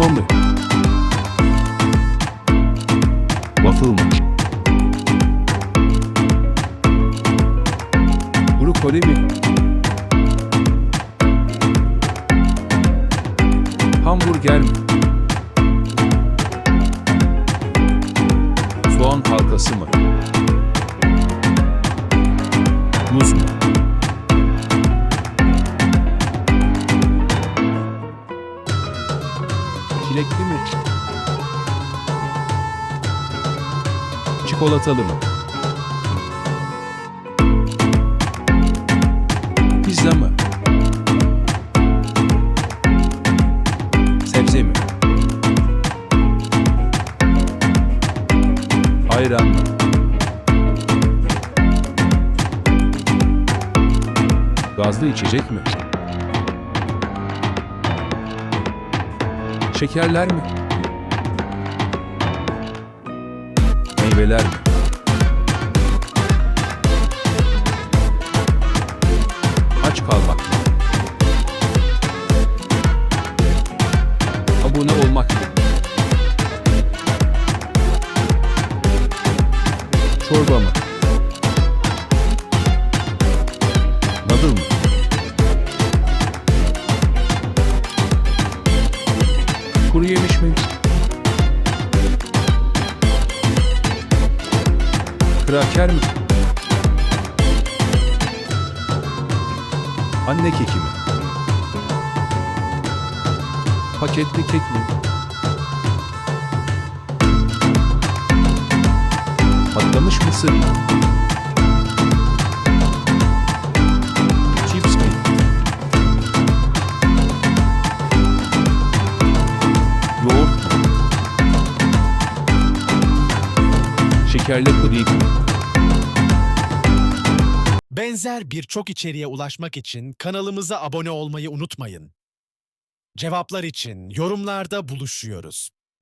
Kıyma mı? Waffle mı? Brokoli mi? Hamburger mi? Soğan halkası mı? Muz mu? Çilekli mi? Çikolatalı mı? Pizza mı? Sebze mi? Ayran mı? Gazlı içecek mi? Şekerler mi? Meyveler mi? Aç kalmak mı? Abone olmak mı? Çorba mı? Yemiş mi? Kraker mi? Anne keki mi? Paketli kek mi? Patlamış mısır mı? Şekerli puding? Benzer birçok içeriğe ulaşmak için kanalımıza abone olmayı unutmayın. Cevaplar için yorumlarda buluşuyoruz.